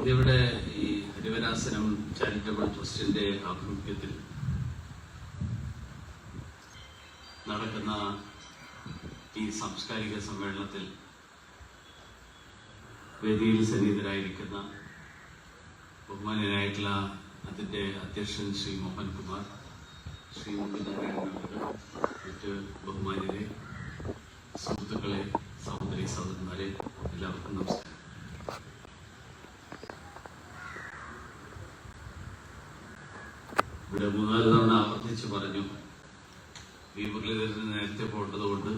ഇതിവിടെ ഈ ഹരിവരാസനം ചാരിറ്റബിൾ ട്രസ്റ്റിന്റെ ആഭിമുഖ്യത്തിൽ നടക്കുന്ന ഈ സാംസ്കാരിക സമ്മേളനത്തിൽ വേദിയിൽ സന്നിഹിതരായിരിക്കുന്ന ബഹുമാനായിട്ടുള്ള അതിന്റെ അധ്യക്ഷൻ ശ്രീ മോഹൻകുമാർ ശ്രീ മുഖ്യനാരായണൻ മറ്റ് ബഹുമാനിരെ സുഹൃത്തുക്കളെ സഹോദരി സഹോദരന്മാരെ എല്ലാവർക്കും നമസ്കാരം ഇവിടെ മൂന്നാൽ തവണ ആവർത്തിച്ച് പറഞ്ഞു. ഈ മുരളീധരന് നേരത്തെ പോട്ടതുകൊണ്ട്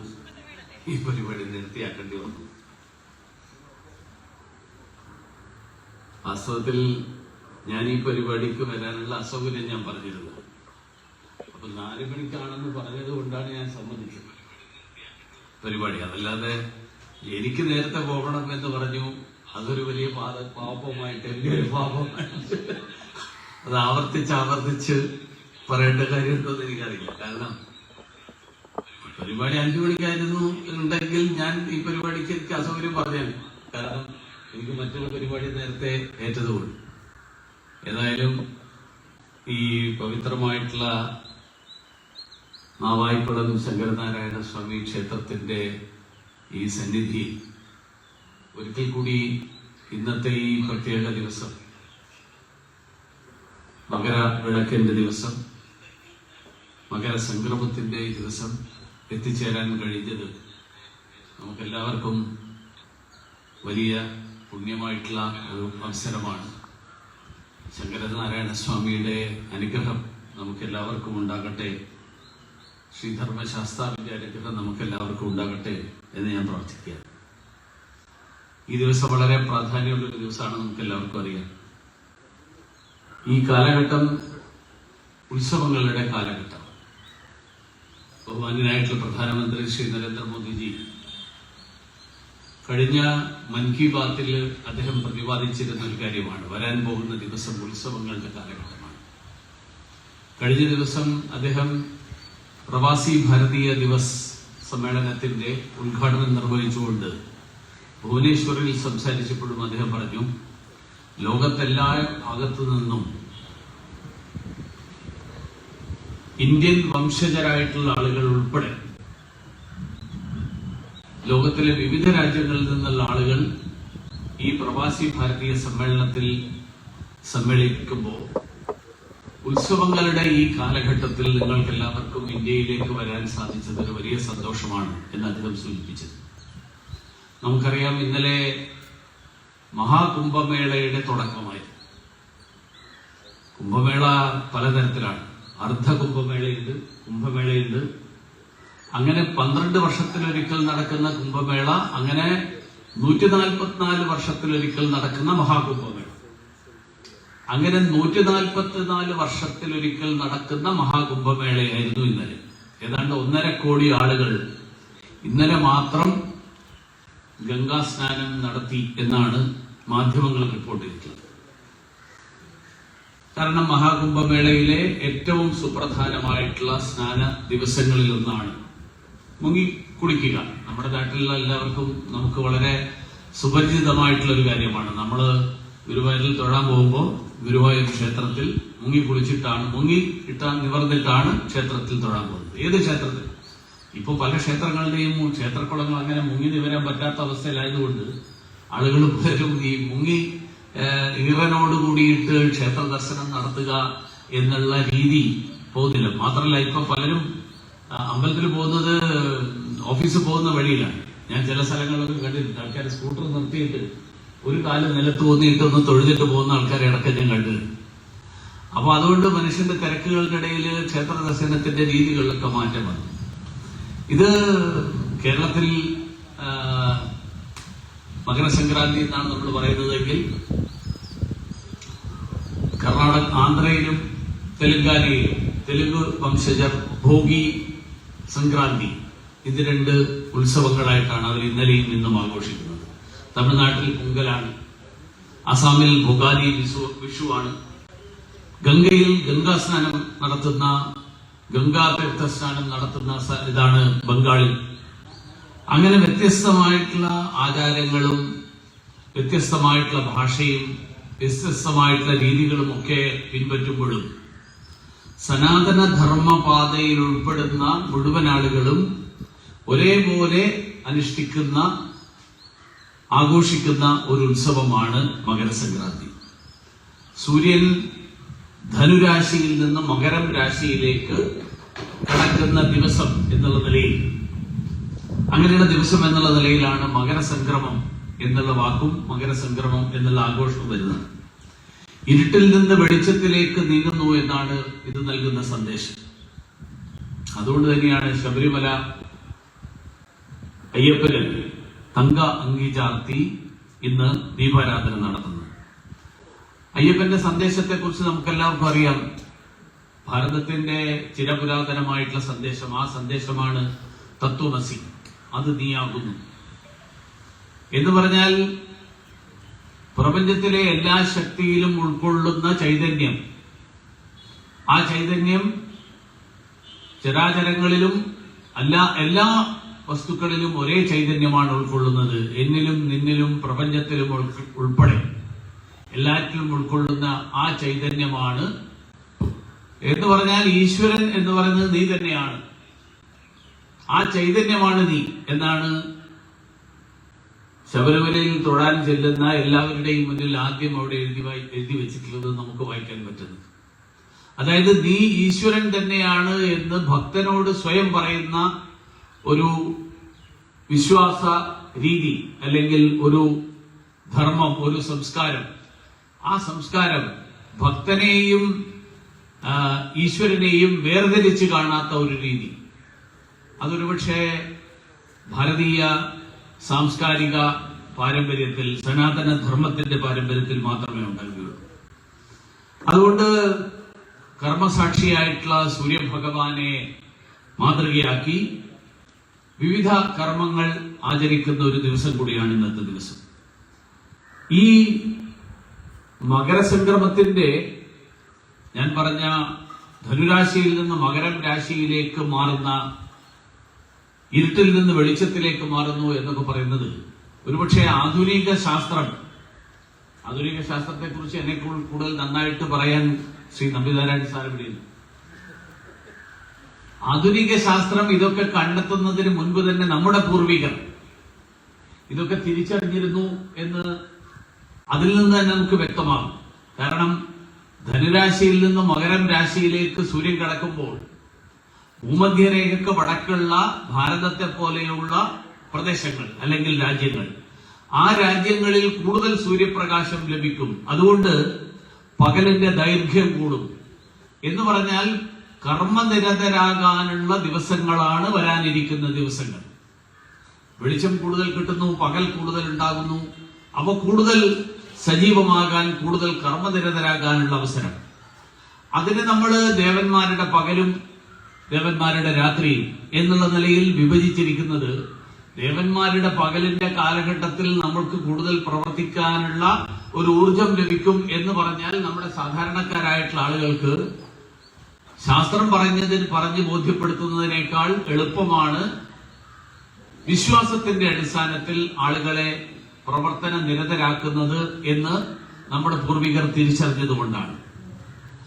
ഈ പരിപാടി നിർത്തിയാക്കേണ്ടി വന്നു. വാസ്തവത്തിൽ ഞാൻ ഈ പരിപാടിക്ക് വരാനുള്ള അസൗകര്യം ഞാൻ പറഞ്ഞിരുന്നു. അപ്പൊ നാല് മണിക്കാണെന്ന് പറഞ്ഞത് കൊണ്ടാണ് ഞാൻ സമ്മതിച്ചത്. പരിപാടി. അതല്ലാതെ എനിക്ക് നേരത്തെ പോകണം എന്ന് പറഞ്ഞു. അതൊരു വലിയ പാപമായിട്ട് ഒരു പാപമായിട്ട്. അത് ആവർത്തിച്ച് ആവർത്തിച്ച് പറയേണ്ട കാര്യം എന്ന് എനിക്കറിയില്ല. കാരണം പരിപാടി അഞ്ചു മണിക്കായിരുന്നു ഉണ്ടെങ്കിൽ ഞാൻ ഈ പരിപാടിക്ക് എനിക്ക് അസൗകര്യം പറഞ്ഞാണ് കാരണം എനിക്ക് മറ്റൊരു പരിപാടി നേരത്തെ ഏറ്റതുകൊണ്ട് ഏതായാലും ഈ പവിത്രമായിട്ടുള്ള മാവായിക്കുളം ശങ്കരനാരായണ സ്വാമി ക്ഷേത്രത്തിന്റെ ഈ സന്നിധി ഒരിക്കൽ കൂടി ഇന്നത്തെ ഈ പ്രത്യേക ദിവസം മകര വിളക്കിന്റെ ദിവസം മകര സംക്രമത്തിന്റെ ദിവസം എത്തിച്ചേരാൻ കഴിഞ്ഞത് നമുക്കെല്ലാവർക്കും വലിയ പുണ്യമായിട്ടുള്ള ഒരു അവസരമാണ്. ശങ്കരനാരായണ സ്വാമിയുടെ അനുഗ്രഹം നമുക്കെല്ലാവർക്കും ഉണ്ടാകട്ടെ. ശ്രീധർമ്മശാസ്താവിന്റെ അനുഗ്രഹം നമുക്കെല്ലാവർക്കും ഉണ്ടാകട്ടെ എന്ന് ഞാൻ പ്രാർത്ഥിക്കുക ഈ ദിവസം വളരെ പ്രാധാന്യമുള്ള ഒരു ദിവസമാണ് നമുക്കെല്ലാവർക്കും അറിയാം. ഈ കാലഘട്ടം ഉത്സവങ്ങളുടെ കാലഘട്ടം. ബഹുമാന്യനായിട്ടുള്ള പ്രധാനമന്ത്രി ശ്രീ നരേന്ദ്രമോദിജി കഴിഞ്ഞ മൻ കി ബാത്തിൽ അദ്ദേഹം പ്രതിപാദിച്ചിരുന്ന ഒരു കാര്യമാണ്. വരാൻ പോകുന്ന ദിവസം ഉത്സവങ്ങളുടെ കാലഘട്ടമാണ്. കഴിഞ്ഞ ദിവസം അദ്ദേഹം പ്രവാസി ഭാരതീയ ദിവസ് സമ്മേളനത്തിന്റെ ഉദ്ഘാടനം നിർവഹിച്ചുകൊണ്ട് ഭുവനേശ്വറിൽ സംസാരിച്ചപ്പോഴും അദ്ദേഹം പറഞ്ഞു ലോകത്തെല്ലാ ഭാഗത്തു നിന്നും ഇന്ത്യൻ വംശജരായിട്ടുള്ള ആളുകൾ ഉൾപ്പെടെ ലോകത്തിലെ വിവിധ രാജ്യങ്ങളിൽ നിന്നുള്ള ആളുകൾ ഈ പ്രവാസി ഭാരതീയ സമ്മേളനത്തിൽ സമ്മേളിക്കുമ്പോൾ ഉത്സവങ്ങളുടെ ഈ കാലഘട്ടത്തിൽ നിങ്ങൾക്കെല്ലാവർക്കും ഇന്ത്യയിലേക്ക് വരാൻ സാധിച്ചത് ഒരു വലിയ സന്തോഷമാണ് എന്ന് അദ്ദേഹം സൂചിപ്പിച്ചത്. നമുക്കറിയാം ഇന്നലെ മഹാകുംഭമേളയുടെ തുടക്കമായി. കുംഭമേള പലതരത്തിലാണ്. അർദ്ധ കുംഭമേളയുണ്ട് കുംഭമേളയുണ്ട്. അങ്ങനെ പന്ത്രണ്ട് വർഷത്തിലൊരിക്കൽ നടക്കുന്ന കുംഭമേള അങ്ങനെ നൂറ്റി നാൽപ്പത്തിനാല് വർഷത്തിലൊരിക്കൽ നടക്കുന്ന മഹാകുംഭമേള. അങ്ങനെ നൂറ്റി നാൽപ്പത്തിനാല് വർഷത്തിലൊരിക്കൽ നടക്കുന്ന മഹാകുംഭമേളയായിരുന്നു ഇന്നലെ. ഏതാണ്ട് ഒന്നര കോടി ആളുകൾ ഇന്നലെ മാത്രം ഗംഗാ സ്നാനം നടത്തി എന്നാണ് മാധ്യമങ്ങൾ റിപ്പോർട്ട് ചെയ്തിട്ടുള്ളത്. കാരണം മഹാകുംഭമേളയിലെ ഏറ്റവും സുപ്രധാനമായിട്ടുള്ള സ്നാന ദിവസങ്ങളിൽ ഒന്നാണ് മുങ്ങി കുളിക്കുക. നമ്മുടെ നാട്ടിലുള്ള എല്ലാവർക്കും നമുക്ക് വളരെ സുപരിചിതമായിട്ടുള്ള ഒരു കാര്യമാണ്. നമ്മൾ ഗുരുവായൂരിൽ തൊഴാൻ പോകുമ്പോൾ ഗുരുവായൂർ ക്ഷേത്രത്തിൽ മുങ്ങി കുളിച്ചിട്ടാണ് മുങ്ങി ഇട്ടാൻ നിവർന്നിട്ടാണ് ക്ഷേത്രത്തിൽ തൊഴാൻ പോകുന്നത്. ഏത് ക്ഷേത്രത്തിൽ? ഇപ്പോൾ പല ക്ഷേത്രങ്ങളുടെയും ക്ഷേത്രക്കുളങ്ങൾ അങ്ങനെ മുങ്ങി നിവരാൻ പറ്റാത്ത അവസ്ഥയിലായതുകൊണ്ട് ആളുകൾ പലരും ഈ മുങ്ങി ഈറനോട് കൂടിയിട്ട് ക്ഷേത്ര ദർശനം നടത്തുക എന്നുള്ള രീതി പോകുന്നില്ല. മാത്രമല്ല ഇപ്പൊ പലരും അമ്പലത്തിൽ പോകുന്നത് ഓഫീസിൽ പോകുന്ന വഴിയിലാണ്. ഞാൻ ചില സ്ഥലങ്ങളിലൊക്കെ കണ്ടിട്ടുണ്ട്. ആൾക്കാർ സ്കൂട്ടർ നിർത്തിയിട്ട് ഒരു കാലം നിലത്ത് പോന്നിട്ട് ഒന്ന് തൊഴുതിട്ട് പോകുന്ന ആൾക്കാരെ ഇടയ്ക്ക് ഞാൻ കണ്ടിട്ടുണ്ട്. അപ്പൊ അതുകൊണ്ട് മനുഷ്യന്റെ തിരക്കുകളുടെ ഇടയിൽ ക്ഷേത്ര ദർശനത്തിന്റെ രീതികളിലൊക്കെ മാറ്റം വന്നു. ഇത് കേരളത്തിൽ മകരസംക്രാന്തി എന്നാണ് നമ്മൾ പറയുന്നതെങ്കിൽ കർണാടക ആന്ധ്രയിലും തെലുങ്കാനയിലും തെലുങ്ക് വംശജർ ഭോഗി സംക്രാന്തി. ഇത് രണ്ട് ഉത്സവങ്ങളായിട്ടാണ് അവർ ഇന്നലെയും ഇന്നും ആഘോഷിക്കുന്നത്. തമിഴ്നാട്ടിൽ പൊങ്കലാണ് അസാമിൽ ഭുഗാലി വിഷു വിഷുവാണ് ഗംഗയിൽ ഗംഗാസ്നാനം നടത്തുന്ന ഗംഗാ തീർത്ഥ സ്നാനം നടത്തുന്ന ഇതാണ് ബംഗാളിൽ. അങ്ങനെ വ്യത്യസ്തമായിട്ടുള്ള ആചാരങ്ങളും വ്യത്യസ്തമായിട്ടുള്ള ഭാഷയും വ്യത്യസ്തമായിട്ടുള്ള രീതികളും ഒക്കെ പിൻപറ്റുമ്പോഴും സനാതന ധർമ്മപാതയിൽ ഉൾപ്പെടുന്ന മുഴുവൻ ആളുകളും ഒരേപോലെ അനുഷ്ഠിക്കുന്ന ആഘോഷിക്കുന്ന ഒരു ഉത്സവമാണ് മകരസംക്രാന്തി. സൂര്യൻ ധനുരാശിയിൽ നിന്ന് മകരം രാശിയിലേക്ക് കടക്കുന്ന ദിവസം എന്നുള്ള നിലയിൽ. അങ്ങനെയുള്ള ദിവസം എന്നുള്ള നിലയിലാണ് മകരസംക്രമം എന്നുള്ള വാക്കും മകരസംക്രമം എന്നുള്ള ആഘോഷവും വരുന്നത്. ഇരുട്ടിൽ നിന്ന് വെളിച്ചത്തിലേക്ക് നീങ്ങുന്നു എന്നാണ് ഇത് നൽകുന്ന സന്ദേശം. അതുകൊണ്ട് തന്നെയാണ് ശബരിമല അയ്യപ്പന് തങ്ക അങ്കി ചാർത്തി ഇന്ന് ദീപാരാധന നടത്തുന്നത്. അയ്യപ്പന്റെ സന്ദേശത്തെ കുറിച്ച് നമുക്കെല്ലാവർക്കും അറിയാം. ഭാരതത്തിന്റെ ചിരപുരാതനമായിട്ടുള്ള സന്ദേശം ആ സന്ദേശമാണ് തത്വമസി. അത് നീയാകുന്നു. എന്ന് പറഞ്ഞാൽ പ്രപഞ്ചത്തിലെ എല്ലാ ശക്തിയിലും ഉൾക്കൊള്ളുന്ന ചൈതന്യം. ആ ചൈതന്യം ചരാചരങ്ങളിലും അല്ല എല്ലാ വസ്തുക്കളിലും ഒരേ ചൈതന്യമാണ് ഉൾക്കൊള്ളുന്നത്. എന്നിലും നിന്നിലും പ്രപഞ്ചത്തിലും ഉൾ- ഉൾപ്പെടെ. എല്ലാറ്റിലും ഉൾക്കൊള്ളുന്ന ആ ചൈതന്യമാണ്. എന്ന് പറഞ്ഞാൽ ഈശ്വരൻ എന്ന് പറയുന്നത് നീ തന്നെയാണ്. ആ ചൈതന്യമാണ് നീ. എന്നാണ് ശബരിമലയിൽ തൊഴാൻ ചെല്ലുന്ന എല്ലാവരുടെയും മുന്നിൽ ആദ്യം അവിടെ എഴുതി എഴുതി വെച്ചിട്ടുള്ളത് നമുക്ക് വായിക്കാൻ പറ്റുന്നത്. അതായത് നീ ഈശ്വരൻ തന്നെയാണ് എന്ന് ഭക്തനോട് സ്വയം പറയുന്ന ഒരു വിശ്വാസ രീതി അല്ലെങ്കിൽ ഒരു ധർമ്മം ഒരു സംസ്കാരം ആ സംസ്കാരം ഭക്തനെയും ഈശ്വരനെയും വേർതിരിച്ച് കാണാത്ത ഒരു രീതി. അതൊരുപക്ഷെ ഭാരതീയ സാംസ്കാരിക പാരമ്പര്യത്തിൽ സനാതന ധർമ്മത്തിന്റെ പാരമ്പര്യത്തിൽ മാത്രമേ ഉണ്ടാകുകയുള്ളൂ അതുകൊണ്ട് കർമ്മസാക്ഷിയായിട്ടുള്ള സൂര്യഭഗവാനെ മാതൃകയാക്കി വിവിധ കർമ്മങ്ങൾ ആചരിക്കുന്ന ഒരു ദിവസം കൂടിയാണ് ഇന്നത്തെ ദിവസം. ഈ മകരസംക്രമത്തിന്റെ ഞാൻ പറഞ്ഞ ധനുരാശിയിൽ നിന്ന് മകരം രാശിയിലേക്ക് മാറുന്ന ഇരുട്ടിൽ നിന്ന് വെളിച്ചത്തിലേക്ക് മാറുന്നു എന്നൊക്കെ പറയുന്നത് ഒരുപക്ഷെ ആധുനിക ശാസ്ത്രം ആധുനിക ശാസ്ത്രത്തെ കുറിച്ച് എന്നെ കൂടുതൽ നന്നായിട്ട് പറയാൻ ശ്രീ നമ്പിനാരായണ സാർ ഇവിടെയുണ്ട്. ആധുനിക ശാസ്ത്രം ഇതൊക്കെ കണ്ടെത്തുന്നതിന് മുൻപ് തന്നെ നമ്മുടെ പൂർവികർ ഇതൊക്കെ തിരിച്ചറിഞ്ഞിരുന്നു എന്ന് അതിൽ നിന്ന് തന്നെ നമുക്ക് വ്യക്തമാകും. കാരണം ധനുരാശിയിൽ നിന്ന് മകരം രാശിയിലേക്ക് സൂര്യൻ കടക്കുമ്പോൾ ഭൂമധ്യരേഖക്ക് വടക്കുള്ള ഭാരതത്തെ പോലെയുള്ള പ്രദേശങ്ങൾ അല്ലെങ്കിൽ രാജ്യങ്ങൾ ആ രാജ്യങ്ങളിൽ കൂടുതൽ സൂര്യപ്രകാശം ലഭിക്കും. അതുകൊണ്ട് പകലിന്റെ ദൈർഘ്യം കൂടും. എന്ന് പറഞ്ഞാൽ കർമ്മനിരതരാകാനുള്ള ദിവസങ്ങളാണ് വരാനിരിക്കുന്ന ദിവസങ്ങൾ. വെളിച്ചം കൂടുതൽ കിട്ടുന്നു പകൽ കൂടുതൽ ഉണ്ടാകുന്നു. അവ കൂടുതൽ സജീവമാകാൻ കൂടുതൽ കർമ്മനിരതരാകാനുള്ള അവസരം. അതിന് നമ്മൾ ദേവന്മാരുടെ പകലും ദേവന്മാരുടെ രാത്രിയും എന്നുള്ള നിലയിൽ വിഭജിച്ചിരിക്കുന്നത് ദേവന്മാരുടെ പകലിന്റെ കാലഘട്ടത്തിൽ നമ്മൾക്ക് കൂടുതൽ പ്രവർത്തിക്കാനുള്ള ഒരു ഊർജം ലഭിക്കും എന്ന് പറഞ്ഞാൽ നമ്മുടെ സാധാരണക്കാരായിട്ടുള്ള ആളുകൾക്ക് ശാസ്ത്രം പറഞ്ഞതിന് പറഞ്ഞ് ബോധ്യപ്പെടുത്തുന്നതിനേക്കാൾ എളുപ്പമാണ് വിശ്വാസത്തിന്റെ അടിസ്ഥാനത്തിൽ ആളുകളെ പ്രവർത്തന നിരതരാക്കുന്നത് എന്ന് നമ്മുടെ പൂർവികർ തിരിച്ചറിഞ്ഞതുകൊണ്ടാണ്.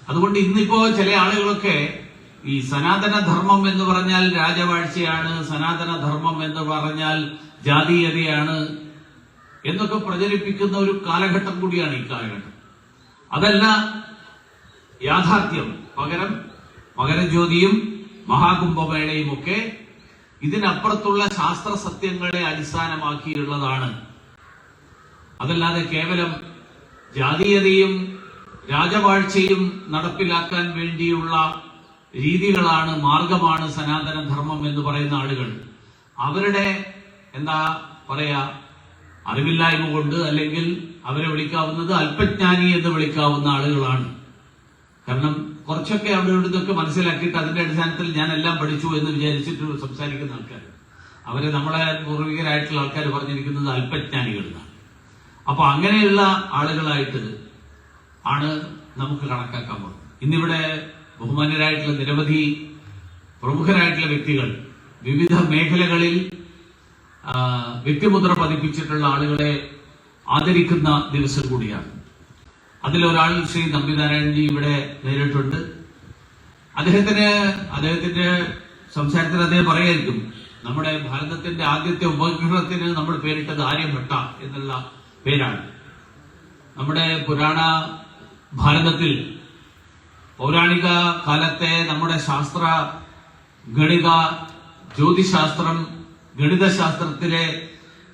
അതുകൊണ്ട് ഇന്നിപ്പോ ചില ആളുകളൊക്കെ ഈ സനാതന ധർമ്മം എന്ന് പറഞ്ഞാൽ രാജവാഴ്ചയാണ് സനാതന ധർമ്മം എന്ന് പറഞ്ഞാൽ ജാതീയതയാണ് എന്നൊക്കെ പ്രചരിപ്പിക്കുന്ന ഒരു കാലഘട്ടം കൂടിയാണ് ഈ കാലഘട്ടം. അതല്ല യാഥാർത്ഥ്യം. പകരം മകരജ്യോതിയും മഹാകുംഭമേളയും ഒക്കെ ഇതിനപ്പുറത്തുള്ള ശാസ്ത്ര സത്യങ്ങളെ അടിസ്ഥാനമാക്കിയുള്ളതാണ് അതല്ലാതെ കേവലം ജാതീയതയും രാജവാഴ്ചയും നടപ്പിലാക്കാൻ വേണ്ടിയുള്ള രീതികളാണ് മാർഗമാണ് സനാതന ധർമ്മം എന്ന് പറയുന്ന ആളുകൾ. അവരുടെ എന്താ പറയാ അറിവില്ലായ്മ കൊണ്ട് അല്ലെങ്കിൽ അവരെ വിളിക്കാവുന്നത് അല്പജ്ഞാനി എന്ന് വിളിക്കാവുന്ന ആളുകളാണ്. കാരണം കുറച്ചൊക്കെ അവിടെ ഇവിടെ നിന്നൊക്കെ മനസ്സിലാക്കിയിട്ട് അതിന്റെ അടിസ്ഥാനത്തിൽ ഞാൻ എല്ലാം പഠിച്ചു എന്ന് വിചാരിച്ചിട്ട് സംസാരിക്കുന്ന ആൾക്കാർ അവരെ നമ്മളെ പൂർവികരായിട്ടുള്ള ആൾക്കാർ പറഞ്ഞിരിക്കുന്നത് അല്പജ്ഞാനികളാണ് അപ്പൊ അങ്ങനെയുള്ള ആളുകളായിട്ട് ആണ് നമുക്ക് കണക്കാക്കാൻ പോകുന്നത്. ഇന്നിവിടെ ബഹുമാന്യരായിട്ടുള്ള നിരവധി പ്രമുഖരായിട്ടുള്ള വ്യക്തികൾ വിവിധ മേഖലകളിൽ വ്യക്തിമുദ്ര പതിപ്പിച്ചിട്ടുള്ള ആളുകളെ ആദരിക്കുന്ന ദിവസം കൂടിയാണ്. അതിലൊരാൾ ശ്രീ നമ്പിനാരായണൻജി ഇവിടെ നേരിട്ടുണ്ട്. അദ്ദേഹത്തിന് അദ്ദേഹത്തിന്റെ സംസാരത്തിൽ അദ്ദേഹം പറയായിരിക്കും നമ്മുടെ ഭാരതത്തിന്റെ ആദ്യത്തെ ഉപഗ്രഹത്തിന് നമ്മൾ പേരിട്ടത് ആര്യഭട്ട എന്നുള്ള പേരാണ്. നമ്മുടെ പുരാണ ഭാരതത്തിൽ പൗരാണിക കാലത്തെ നമ്മുടെ ശാസ്ത്ര ഗണിത ജ്യോതിശാസ്ത്രം ഗണിതശാസ്ത്രത്തിലെ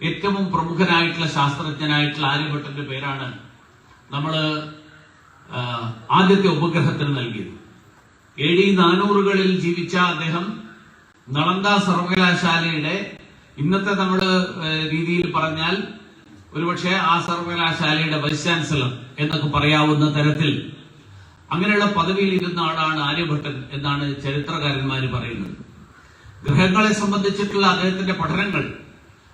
ഏറ്റവും പ്രമുഖനായിട്ടുള്ള ശാസ്ത്രജ്ഞനായിട്ടുള്ള ആര്യഭട്ടന്റെ പേരാണ് നമ്മൾ ആദ്യത്തെ ഉപഗ്രഹത്തിന് നൽകിയത്. എ ഡി നാനൂറുകളിൽ ജീവിച്ച അദ്ദേഹം നളന്ദ സർവകലാശാലയുടെ ഇന്നത്തെ നമ്മൾ രീതിയിൽ പറഞ്ഞാൽ ഒരുപക്ഷെ ആ സർവകലാശാലയുടെ വൈസ് ചാൻസലർ എന്നൊക്കെ പറയാവുന്ന തരത്തിൽ അങ്ങനെയുള്ള പദവിയിൽ ഇരുന്ന ആളാണ് ആര്യഭട്ടൻ എന്നാണ് ചരിത്രകാരന്മാർ പറയുന്നത്. ഗ്രഹങ്ങളെ സംബന്ധിച്ചിട്ടുള്ള അദ്ദേഹത്തിന്റെ പഠനങ്ങൾ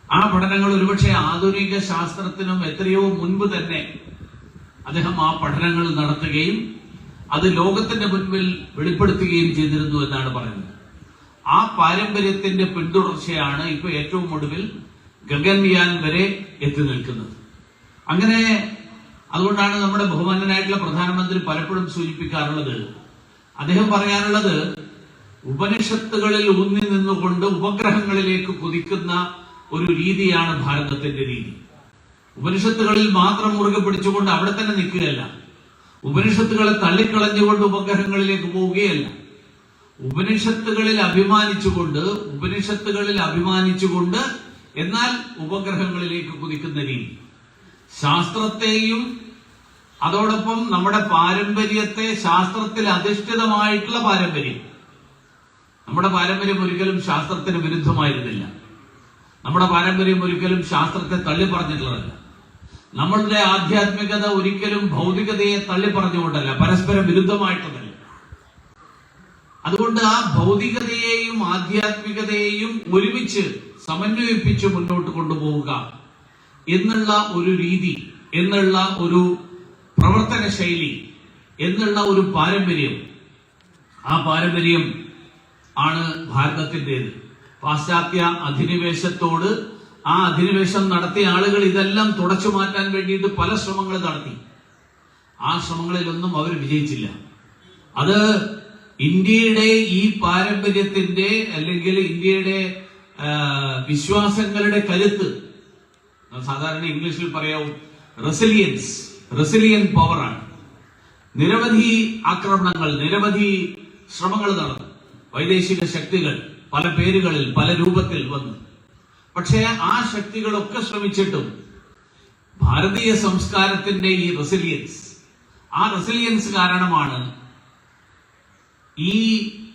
ആ പഠനങ്ങൾ ഒരുപക്ഷെ ആധുനിക ശാസ്ത്രത്തിനും എത്രയോ മുൻപ് തന്നെ അദ്ദേഹം ആ പഠനങ്ങൾ നടത്തുകയും അത് ലോകത്തിന്റെ മുൻപിൽ വെളിപ്പെടുത്തുകയും ചെയ്തിരുന്നു എന്നാണ് പറയുന്നത്. ആ പാരമ്പര്യത്തിന്റെ പിന്തുടർച്ചയാണ് ഇപ്പൊ ഏറ്റവും ഒടുവിൽ ഗഗൻയാൻ വരെ എത്തി നിൽക്കുന്നത്. അങ്ങനെ അതുകൊണ്ടാണ് നമ്മുടെ ബഹുമാനനായിട്ടുള്ള പ്രധാനമന്ത്രി പലപ്പോഴും സൂചിപ്പിക്കാറുള്ളത്. അദ്ദേഹം പറയാനുള്ളത് ഉപനിഷത്തുകളിൽ ഊന്നി നിന്നുകൊണ്ട് ഉപഗ്രഹങ്ങളിലേക്ക് കുതിക്കുന്ന ഒരു രീതിയാണ് ഭാരതത്തിന്റെ രീതി. ഉപനിഷത്തുകളിൽ മാത്രം മുറുകെ പിടിച്ചുകൊണ്ട് അവിടെ തന്നെ നിൽക്കുകയല്ല. ഉപനിഷത്തുകളെ തള്ളിക്കളഞ്ഞുകൊണ്ട് ഉപഗ്രഹങ്ങളിലേക്ക് പോവുകയല്ല. ഉപനിഷത്തുകളിൽ അഭിമാനിച്ചുകൊണ്ട് ഉപനിഷത്തുകളിൽ അഭിമാനിച്ചുകൊണ്ട് എന്നാൽ ഉപഗ്രഹങ്ങളിലേക്ക് കുതിക്കുന്ന രീതി. ശാസ്ത്രത്തെയും അതോടൊപ്പം നമ്മുടെ പാരമ്പര്യത്തെ ശാസ്ത്രത്തിൽ അധിഷ്ഠിതമായിട്ടുള്ള പാരമ്പര്യം. നമ്മുടെ പാരമ്പര്യം ഒരിക്കലും ശാസ്ത്രത്തിന് വിരുദ്ധമായിരുന്നില്ല. നമ്മുടെ പാരമ്പര്യം ഒരിക്കലും ശാസ്ത്രത്തെ തള്ളി പറഞ്ഞിട്ടുള്ളതല്ല നമ്മളുടെ ആധ്യാത്മികത ഒരിക്കലും ഭൗതികതയെ തള്ളി പറഞ്ഞുകൊണ്ടല്ല പരസ്പരം വിരുദ്ധമായിട്ടതല്ല അതുകൊണ്ട് ആ ഭൗതികതയെയും ആധ്യാത്മികതയെയും ഒരുമിച്ച് സമന്വയിപ്പിച്ച് മുന്നോട്ട് കൊണ്ടുപോവുക എന്നുള്ള ഒരു രീതി എന്നുള്ള ഒരു പ്രവർത്തന ശൈലി എന്നുള്ള ഒരു പാരമ്പര്യം. ആ പാരമ്പര്യം ആണ് ഭാരതത്തിന്റെത്. പാശ്ചാത്യ അധിനിവേശത്തോട് ആ അധിനിവേശം നടത്തിയ ആളുകൾ ഇതെല്ലാം തുടച്ചു മാറ്റാൻ വേണ്ടിയിട്ട് പല ശ്രമങ്ങൾ നടത്തി. ആ ശ്രമങ്ങളിലൊന്നും അവർ വിജയിച്ചില്ല. അത് ഇന്ത്യയുടെ ഈ പാരമ്പര്യത്തിന്റെ അല്ലെങ്കിൽ ഇന്ത്യയുടെ വിശ്വാസങ്ങളുടെ കരുത്ത് സാധാരണ ഇംഗ്ലീഷിൽ പറയാവും റെസിലിയൻസ്. റെസിലിയൻ പവറാണ്. നിരവധി ആക്രമണങ്ങൾ നിരവധി ശ്രമങ്ങൾ നടന്നു. വൈദേശിക ശക്തികൾ പല പേരുകളിൽ പല രൂപത്തിൽ വന്നു. പക്ഷേ ആ ശക്തികളൊക്കെ ശ്രമിച്ചിട്ടും ഭാരതീയ സംസ്കാരത്തിന്റെ ഈ റെസിലിയൻസ് ആ റെസിലിയൻസ് കാരണമാണ് ഈ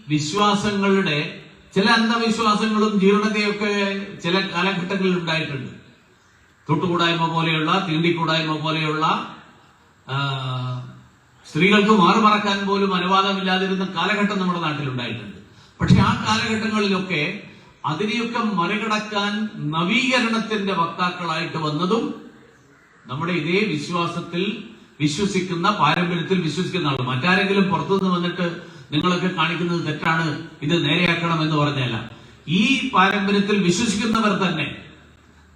വിശ്വാസങ്ങളുടെ ചില അന്ധവിശ്വാസങ്ങളും ജീർണതയൊക്കെ ചില കാലഘട്ടങ്ങളിൽ ഉണ്ടായിട്ടുണ്ട്. തൊട്ടുകൂടായ്മ പോലെയുള്ള തീണ്ടിക്കൂടായ്മ പോലെയുള്ള സ്ത്രീകൾക്ക് മാറുമറക്കാൻ പോലും അനുവാദമില്ലാതിരുന്ന കാലഘട്ടം നമ്മുടെ നാട്ടിലുണ്ടായിട്ടുണ്ട്. പക്ഷെ ആ കാലഘട്ടങ്ങളിലൊക്കെ അതിനെയൊക്കെ മറികടക്കാൻ നവീകരണത്തിന്റെ വക്താക്കളായിട്ട് വന്നതും നമ്മുടെ ഇതേ വിശ്വാസത്തിൽ വിശ്വസിക്കുന്ന പാരമ്പര്യത്തിൽ വിശ്വസിക്കുന്ന ആൾ മറ്റാരെങ്കിലും പുറത്തുനിന്ന് വന്നിട്ട് നിങ്ങളൊക്കെ കാണിക്കുന്നത് തെറ്റാണ് ഇത് നേരെയാക്കണം എന്ന് പറഞ്ഞല്ല ഈ പാരമ്പര്യത്തിൽ വിശ്വസിക്കുന്നവർ തന്നെ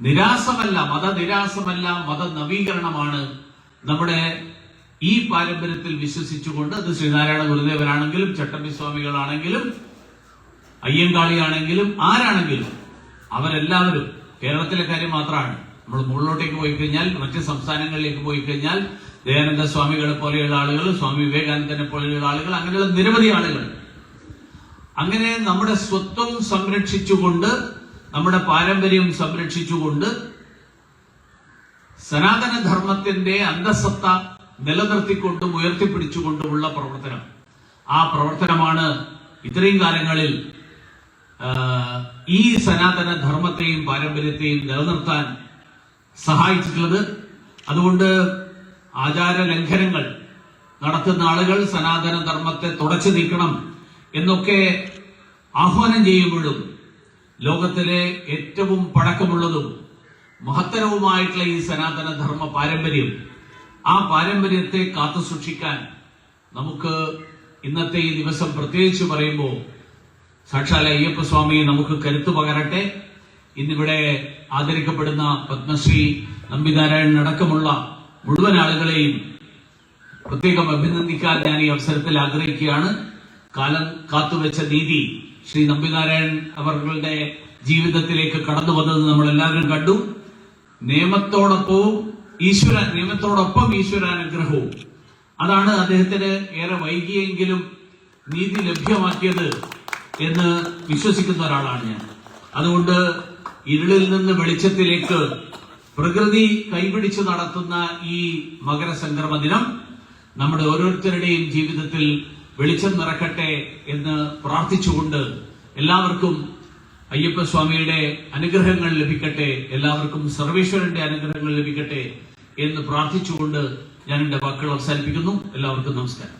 നിരാസമല്ല മതനിരാസമല്ല മത നവീകരണമാണ് നമ്മുടെ ഈ പാരമ്പര്യത്തിൽ വിശ്വസിച്ചുകൊണ്ട്. അത് ശ്രീനാരായണ ഗുരുദേവനാണെങ്കിലും ചട്ടമ്പി സ്വാമികളാണെങ്കിലും അയ്യങ്കാളിയാണെങ്കിലും ആരാണെങ്കിലും അവരെല്ലാവരും കേരളത്തിലെ കാര്യം മാത്രമാണ്. നമ്മൾ മുകളിലോട്ടേക്ക് പോയി കഴിഞ്ഞാൽ മറ്റ് സംസ്ഥാനങ്ങളിലേക്ക് പോയി കഴിഞ്ഞാൽ ദയാനന്ദ സ്വാമികളെ പോലെയുള്ള ആളുകൾ സ്വാമി വിവേകാനന്ദനെ പോലെയുള്ള ആളുകൾ അങ്ങനെയുള്ള നിരവധി ആളുകൾ. അങ്ങനെ നമ്മുടെ സ്വത്വം സംരക്ഷിച്ചുകൊണ്ട് നമ്മുടെ പാരമ്പര്യം സംരക്ഷിച്ചുകൊണ്ട് സനാതന ധർമ്മത്തിന്റെ അന്തസത്ത നിലനിർത്തിക്കൊണ്ടും ഉയർത്തിപ്പിടിച്ചുകൊണ്ടുമുള്ള പ്രവർത്തനം. ആ പ്രവർത്തനമാണ് ഇത്രയും കാലങ്ങളിൽ ഈ സനാതന ധർമ്മത്തെയും പാരമ്പര്യത്തെയും നിലനിർത്താൻ സഹായിച്ചിട്ടുള്ളത്. അതുകൊണ്ട് ആചാര ലംഘനങ്ങൾ നടത്തുന്ന ആളുകൾ സനാതന ധർമ്മത്തെ തുടച്ചു നീക്കണം എന്നൊക്കെ ആഹ്വാനം ചെയ്യുമ്പോഴും ലോകത്തിലെ ഏറ്റവും പഴക്കമുള്ളതും മഹത്തരവുമായിട്ടുള്ള ഈ സനാതന ധർമ്മ പാരമ്പര്യം ആ പാരമ്പര്യത്തെ കാത്തു സൂക്ഷിക്കാൻ നമുക്ക് ഇന്നത്തെ ഈ ദിവസം പ്രത്യേകിച്ച് പറയുമ്പോൾ സാക്ഷാൽ അയ്യപ്പസ്വാമി നമുക്ക് കരുത്തു പകരട്ടെ. ഇന്നിവിടെ ആദരിക്കപ്പെടുന്ന പത്മശ്രീ നമ്പിനാരായണൻ അടക്കമുള്ള മുഴുവൻ ആളുകളെയും പ്രത്യേകം അഭിനന്ദിക്കാൻ ഞാൻ ഈ അവസരത്തിൽ ആഗ്രഹിക്കുകയാണ്. കാലം കാത്തുവെച്ച നീതി ശ്രീ നമ്പിനാരായൺ അവരുടെ ജീവിതത്തിലേക്ക് കടന്നു വന്നത് നമ്മൾ എല്ലാവരും കണ്ടു. നിയമത്തോടൊപ്പവും ഈശ്വര നിയമത്തോടൊപ്പം ഈശ്വരാനുഗ്രഹവും. അതാണ് അദ്ദേഹത്തിന് ഏറെ വൈകിയെങ്കിലും നീതി ലഭ്യമാക്കിയത് എന്ന് വിശ്വസിക്കുന്ന ഒരാളാണ് ഞാൻ. അതുകൊണ്ട് ഇരുളിൽ നിന്ന് വെളിച്ചത്തിലേക്ക് പ്രകൃതി കൈപിടിച്ചു നടത്തുന്ന ഈ മകരസംക്രമ ദിനം നമ്മുടെ ഓരോരുത്തരുടെയും ജീവിതത്തിൽ വെളിച്ചം നിറക്കട്ടെ എന്ന് പ്രാർത്ഥിച്ചുകൊണ്ട് എല്ലാവർക്കും അയ്യപ്പസ്വാമിയുടെ അനുഗ്രഹങ്ങൾ ലഭിക്കട്ടെ എല്ലാവർക്കും സർവേശ്വരന്റെ അനുഗ്രഹങ്ങൾ ലഭിക്കട്ടെ എന്ന് പ്രാർത്ഥിച്ചുകൊണ്ട് ഞാൻ എന്റെ വാക്കുകൾ അവസാനിപ്പിക്കുന്നു. എല്ലാവർക്കും നമസ്കാരം.